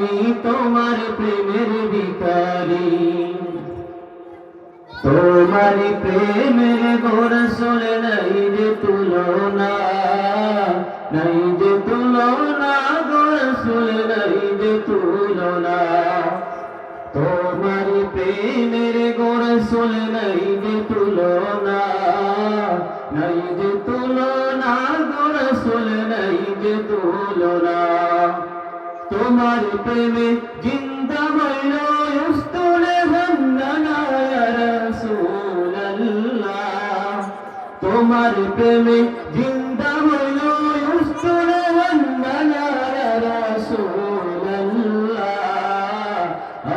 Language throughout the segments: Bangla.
আমি তোমার প্রেমের ভিখারি। তোমার প্রেমের গোরসল নাই যে তুলনা, নাই যে তুলনা গোরসল নাই যে তুলনা। তোমার প্রেমের গোরসল নাই যে তুলনা, নাই যে তুলনা গোরসল নাই যে তুলনা। তোমার প্রেমে জিন্দা হইল উস্তুলে বন্দনা রসুল্লাহ তোমার প্রেমে জিন্দা হইল উস্তুলে বন্দনা রসুল্লাহ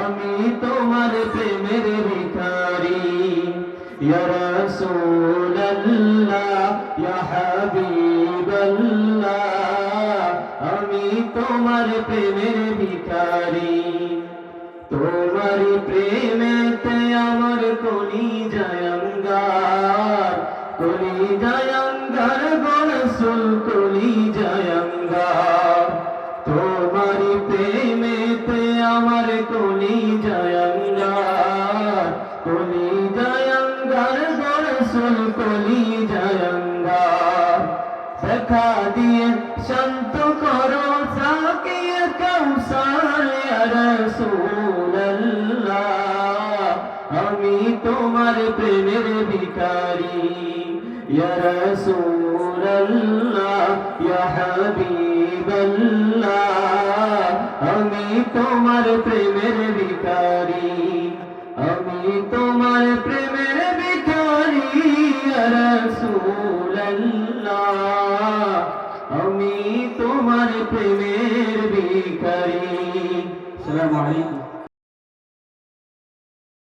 আমি তোমার প্রেমের ভিখারি, ইয়া রাসূলুল্লাহ, ইয়া হাবিবাল্লাহ। তোমার প্রেমের ভিখারি। তোমার প্রেমেতে আমার কলি জয়ঙ্গার কলি জয়ঙ্গার গরসুল কলি জয়ঙ্গার তোমার প্রেমেতে আমার কলি জয়ঙ্গার কলি জয়ঙ্গার গরসুল কলি দেখা দিয়ে শান্ত করো সাকিয়ে রসুল্লাহ আমি তোমার প্রেমের ভিখারি, ইয়া রাসূলুল্লাহ হাবিবাল্লাহ। আমি তোমার প্রেমের ভিখারি, আমি তোমার প্রেমের ভিখারি রাসূলুল্লাহ। আমি তোমার প্রেমের বিকারী আলাইকুম।